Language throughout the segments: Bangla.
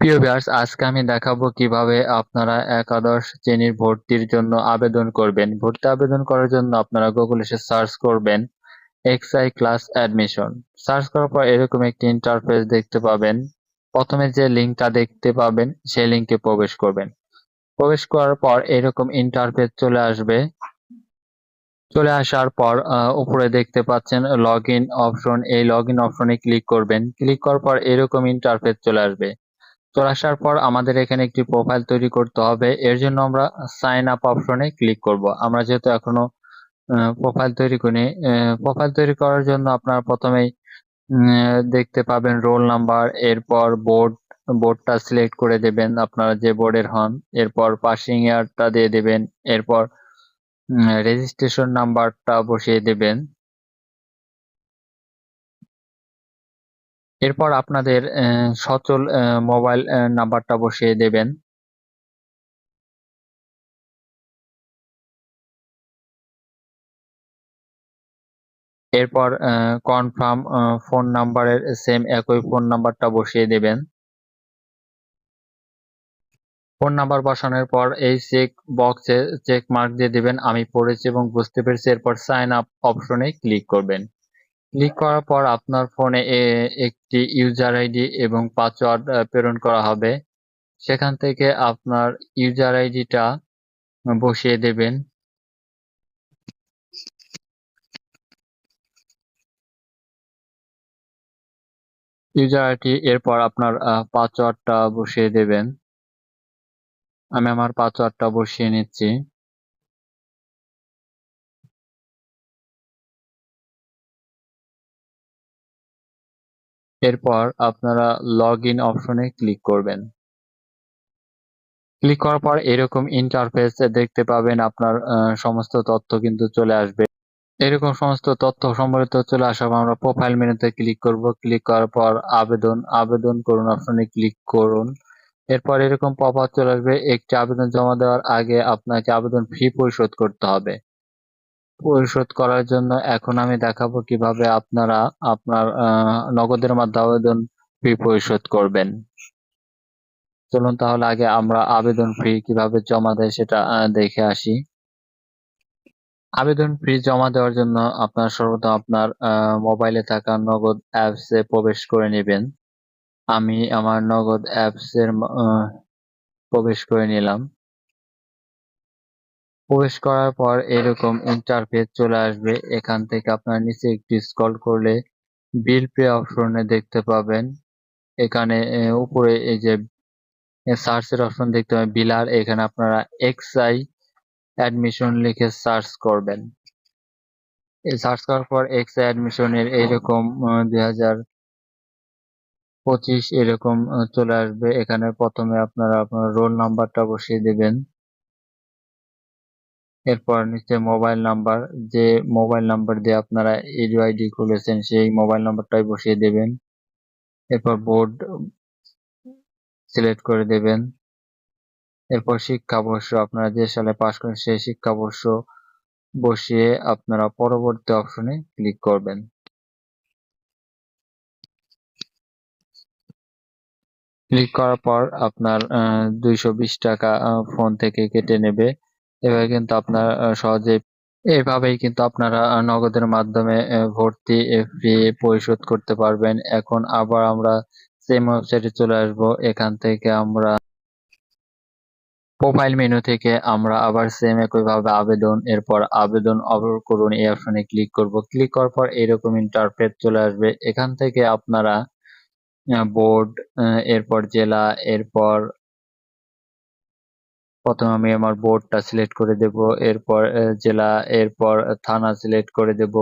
প্রিয় ভিউয়ার্স আজকে আমি দেখাবো কীভাবে আপনারা একাদশ শ্রেণির ভর্তির জন্য আবেদন করবেন। ভর্তি আবেদন করার জন্য আপনারা গুগল এসে সার্চ করবেন এক্সআই ক্লাস অ্যাডমিশন সার্চ করার পর এরকম একটি ইন্টারফেস দেখতে পাবেন। প্রথমে যে লিঙ্কটা দেখতে পাবেন, সেই লিঙ্কে প্রবেশ করবেন। প্রবেশ করার পর এরকম ইন্টারফেস চলে আসবে। চলে আসার পর উপরে দেখতে পাচ্ছেন লগ ইন অপশন এই লগ ইন অপশনে ক্লিক করবেন। ক্লিক করার পর এরকম ইন্টারফেস চলে আসবে। চলে আসার পর আমাদের এখানে একটি প্রোফাইল তৈরি করতে হবে। এর জন্য আমরা সাইন আপ অপশনে ক্লিক করব। আমরা যেহেতু এখনও প্রোফাইল তৈরি করি প্রোফাইল তৈরি করার জন্য আপনারা প্রথমেই দেখতে পাবেন রোল নাম্বার এরপর বোর্ড বোর্ডটা সিলেক্ট করে দেবেন আপনারা যে বোর্ডের হন। এরপর পাসিং ইয়ারটা দিয়ে দেবেন, এরপর রেজিস্ট্রেশন নাম্বারটা বসিয়ে দেবেন। এরপর আপনাদের সচল মোবাইল নাম্বারটা বসিয়ে দেবেন। এরপর কনফার্ম ফোন নাম্বারের সেম একই ফোন নাম্বারটা বসিয়ে দেবেন। ফোন নাম্বার বসানোর পর এই চেক বক্সে চেক মার্ক দিয়ে দেবেন, আমি পড়েছি এবং বুঝতে পেরেছি। এরপর সাইন আপ অপশনে ক্লিক করবেন। ক্লিক করার পর আপনার ফোনে একটি ইউজার আইডি এবং পাসওয়ার্ড প্রেরণ করা হবে। সেখান থেকে আপনার ইউজার আইডিটা বসিয়ে দেবেন। ইউজার আইডি এরপর আপনার পাসওয়ার্ডটা বসিয়ে দেবেন। আমি আমার পাসওয়ার্ডটা বসিয়ে নিচ্ছি। এরপর আপনারা লগ ইন অপশনে ক্লিক করবেন। ক্লিক করার পর এরকম ইন্টারফেস দেখতে পাবেন আপনার সমস্ত তথ্য কিন্তু চলে আসবে। এরকম সমস্ত তথ্য সম্বলিত চলে আসার পর আমরা প্রোফাইল মেনুতে ক্লিক করব। ক্লিক করার পর আবেদন আবেদন করুন অপশনে ক্লিক করুন। এরপর এরকম পপ আপ চলে আসবে। একটি আবেদন জমা দেওয়ার আগে আপনাকে আবেদন ফি পরিশোধ করতে হবে। পরিশোধ করার জন্য এখন আমি দেখাবো কীভাবে আপনারা আপনার নগদের মাধ্যমে আবেদন ফি পরিশোধ করবেন। চলুন তাহলে আগে আমরা আবেদন ফি কীভাবে জমা দেয় সেটা দেখে আসি। আবেদন ফি জমা দেওয়ার জন্য আপনার সর্বপ্রথম আপনার মোবাইলে থাকা নগদ অ্যাপসে প্রবেশ করে নেবেন। আমি আমার নগদ অ্যাপসের প্রবেশ করে নিলাম। প্রবেশ করার পর এরকম ইন্টারফেস চলে আসবে। এখান থেকে আপনার নিচে একটু স্ক্রল করলে বিল পে অপশনে দেখতে পাবেন। এখানে উপরে এই যে সার্চের অপশন দেখতে পাবেন। বিলার এখানে আপনারা এক্সআই অ্যাডমিশন লিখে সার্চ করবেন। সার্চ করার পর এক্সআই অ্যাডমিশনের এইরকম দুই হাজার পঁচিশ এরকম চলে আসবে। এখানে প্রথমে আপনারা আপনার রোল নাম্বারটা বসিয়ে দেবেন। এরপর নিচে মোবাইল নাম্বার যে মোবাইল নাম্বার দিয়ে আপনারা ইউআইডি খুলেছেন, সেই মোবাইল নাম্বারটাই বসিয়ে দেবেন। এরপর বোর্ড সিলেক্ট করে দেবেন। এরপর শিক্ষাবর্ষ, আপনারা যে সালে পাশ করেন সেই শিক্ষাবর্ষ বসিয়ে আপনারা পরবর্তী অপশনে ক্লিক করবেন। ক্লিক করার পর আপনার দুইশো বিশ টাকা ফোন থেকে কেটে নেবে। এভাবে কিন্তু আপনার সহজে এভাবেই কিন্তু আপনারা নগদের মাধ্যমে ভর্তি ফি পরিশোধ করতে পারবেন। এখন আবার আমরা সেম ওয়েবসাইটে চলে আসব। এখান থেকে আমরা প্রোফাইল মেনু থেকে আমরা আবার সেম একইভাবে আবেদন, এরপর আবেদন অবর করুন। এই অপশনে ক্লিক করব। ক্লিক করার পর এরকম ইন্টারফেস চলে আসবে। এখান থেকে আপনারা বোর্ড এরপর জেলা, এরপর প্রথমে আমি আমার বোর্ডটা সিলেক্ট করে দেব, এরপর জেলা, এরপর থানা সিলেক্ট করে দেব,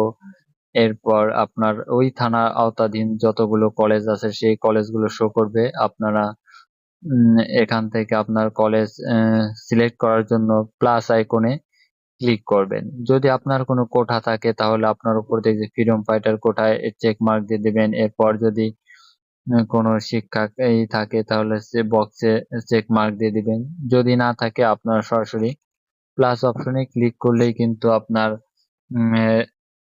এরপর আপনার ওই থানা আওতাধীন যতগুলো কলেজ আছে সেই কলেজগুলো শো করবে। আপনারা এখান থেকে আপনার কলেজ সিলেক্ট করার জন্য প্লাস আইকনে ক্লিক করবেন। যদি আপনার কোনো কোঠা থাকে তাহলে আপনার উপর থেকে ফ্রিডম ফাইটার কোঠায় চেক মার্ক দিয়ে দেবেন। এরপর যদি কোনো শিক্ষক এই থাকে, তাহলে সে বক্সে চেক মার্ক দিয়ে দিবেন। যদি না থাকে আপনার সরাসরি প্লাস অপশনে ক্লিক করলেই কিন্তু আপনার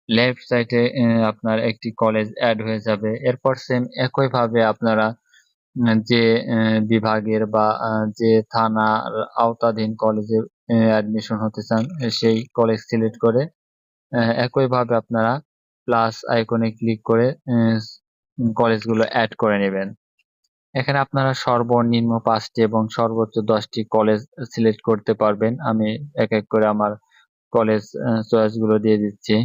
লেফট সাইডে আপনার একটি কলেজ অ্যাড হয়ে যাবে। এরপর সেম একইভাবে আপনারা যে বিভাগের বা যে থানার আওতাধীন কলেজে অ্যাডমিশন হতে চান সেই কলেজ সিলেক্ট করে একইভাবে আপনারা প্লাস আইকনে ক্লিক করে কলেজগুলো অ্যাড করে নেবেন। এখানে আপনারা সর্বনিম্ন পাঁচটি এবং সর্বোচ্চ দশটি কলেজ সিলেক্ট করতে পারবেন। আমি এক এক করে আমার কলেজ চয়েসগুলো দিয়ে দিচ্ছি।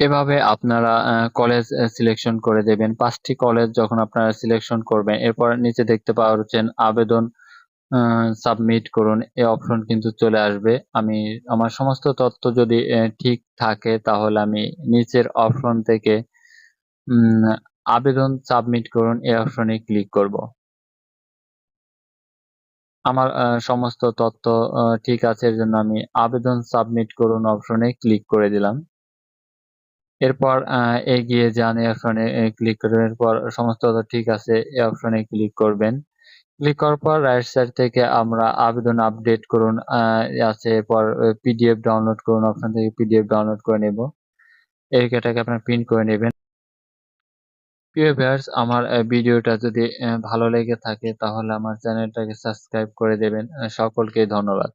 এভাবে আপনারা কলেজ সিলেকশন করে দেবেন। পাঁচটি কলেজ যখন আপনারা সিলেকশন করবেন, এরপর নিচে দেখতে পাচ্ছেন আবেদন সাবমিট করুন। এই অপশন কিন্তু চলে আসবে। আমি, আমার সমস্ত তথ্য যদি ঠিক থাকে, তাহলে আমি নিচের অপশন থেকে আবেদন সাবমিট করুন। এই অপশনে ক্লিক করব। আমার সমস্ত তথ্য ঠিক আছে, এর জন্য আমি আবেদন সাবমিট করুন অপশনে ক্লিক করে দিলাম। এরপর এগিয়ে যান, এই অপশনে ক্লিক করবেন। এরপর সমস্ত ঠিক আছে, এই অপশনে ক্লিক করবেন। ক্লিক করার পর রাইট সাইড থেকে আমরা আবেদন আপডেট করুন আছে। এরপর পিডিএফ ডাউনলোড করুন অপশন থেকে পিডিএফ ডাউনলোড করে নেব। এই আপনার প্রিন্ট করে নেবেন। প্রিয় আমার ভিডিওটা যদি ভালো লেগে থাকে, তাহলে আমার চ্যানেলটাকে সাবস্ক্রাইব করে দেবেন। সকলকে ধন্যবাদ।